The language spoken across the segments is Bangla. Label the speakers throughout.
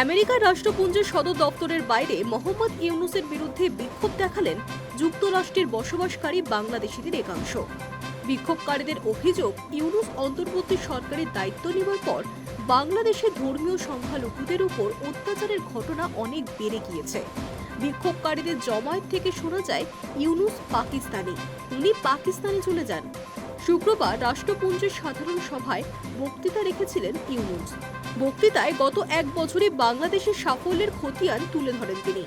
Speaker 1: আমেরিকার রাষ্ট্রপুঞ্জের সদর দপ্তরের বাইরে মোহাম্মদ ইউনুসের বিরুদ্ধে বিক্ষোভ দেখালেন যুক্তরাষ্ট্রের বসবাসকারী বাংলাদেশিদের একাংশ। বিক্ষোভকারীদের অভিযোগ, ইউনুস অন্তর্বর্তী সরকারের দায়িত্ব নেওয়ার পর বাংলাদেশে ধর্মীয় সংখ্যালঘুদের উপর অত্যাচারের ঘটনা অনেক বেড়ে গিয়েছে। বিক্ষোভকারীদের জমায়েত থেকে শোনা যায়, ইউনুস পাকিস্তানি, উনি পাকিস্তানে চলে যান। শুক্রবার রাষ্ট্রপুঞ্জের সাধারণ সভায় বক্তৃতা রেখেছিলেন ইউনুস। বক্তৃতায় গত এক বছরে বাংলাদেশের সাফল্যের খতিয়ান তুলে ধরেন তিনি।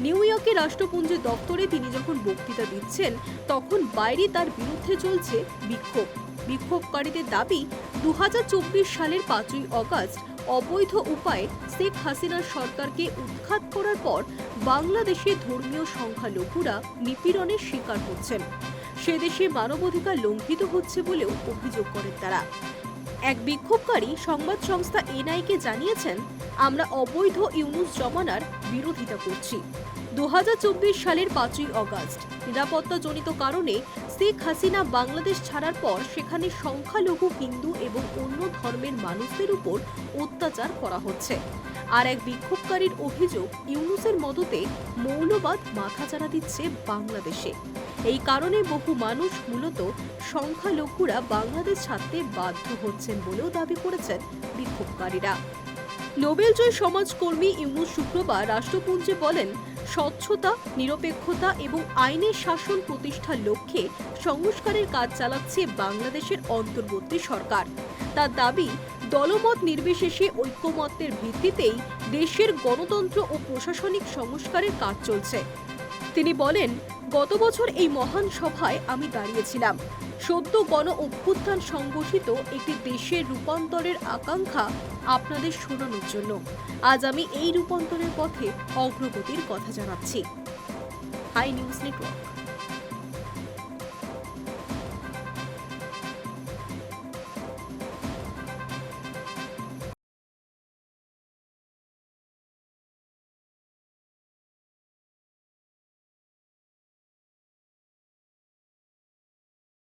Speaker 1: নিউ ইয়র্কে রাষ্ট্রপুঞ্জের দপ্তরে তিনি যখন বক্তৃতা দিচ্ছেন, তখন বাইরে তার বিরুদ্ধে চলছে বিক্ষোভ। বিক্ষোভকারীদের দাবি, দুহাজার চব্বিশ সালের পাঁচই অগাস্ট অবৈধ উপায়ে শেখ হাসিনার সরকারকে উৎখাত করার পর বাংলাদেশে ধর্মীয় সংখ্যালঘুরা নিপীড়নের শিকার হচ্ছেন। সে দেশে মানবাধিকার লঙ্ঘিত হচ্ছে বলেও অভিযোগ করেন তারা। এক বিক্ষোভকারী সংবাদ সংস্থা এনআইকে জানিয়েছেন, আমরা অবৈধ ইউনুস জমানার বিরোধিতা করছি। দু হাজার চব্বিশ সালের পাঁচই অগাস্ট। নিরাপত্তাজনিত কারণে শেখ হাসিনা বাংলাদেশ ছাড়ার পর সেখানে সংখ্যালঘু হিন্দু এবং অন্য ধর্মের মানুষদের উপর অত্যাচার করা হচ্ছে। আর এক বিক্ষোভকারীর অভিযোগ, ইউনুসের মদতে মৌলবাদ মাথাচাড়া দিচ্ছে বাংলাদেশে। এই কারণে বহু মানুষ মূলত সংখ্যালঘুরা বাংলাদেশ ছাড়তে বাধ্য হচ্ছেন বলেও দাবি করেছেন বিক্ষোভকারীরা। নোবেলজয়ী সমাজকর্মী ইউনুস শুক্রবার রাষ্ট্রপুঞ্জে বলেন স্বচ্ছতা, নিরপেক্ষতা এবং আইনের শাসন প্রতিষ্ঠার লক্ষ্যে সংস্কারের কাজ চালাচ্ছে বাংলাদেশের অন্তর্বর্তী সরকার। তার দাবি, দলমত নির্বিশেষে ঐক্যমত্যের ভিত্তিতেই দেশের গণতন্ত্র ও প্রশাসনিক সংস্কারের কাজ চলছে। তিনি বলেন গত বছর এই মহান সভায় আমি দাঁড়িয়েছিলাম। সদ্য গণ অভ্যুত্থান সংগঠিত একটি দেশের রূপান্তরের আকাঙ্ক্ষা আপনাদের শোনানোর জন্য। আজ আমি এই রূপান্তরের পথে অগ্রগতির কথা জানাচ্ছি। Hi news network.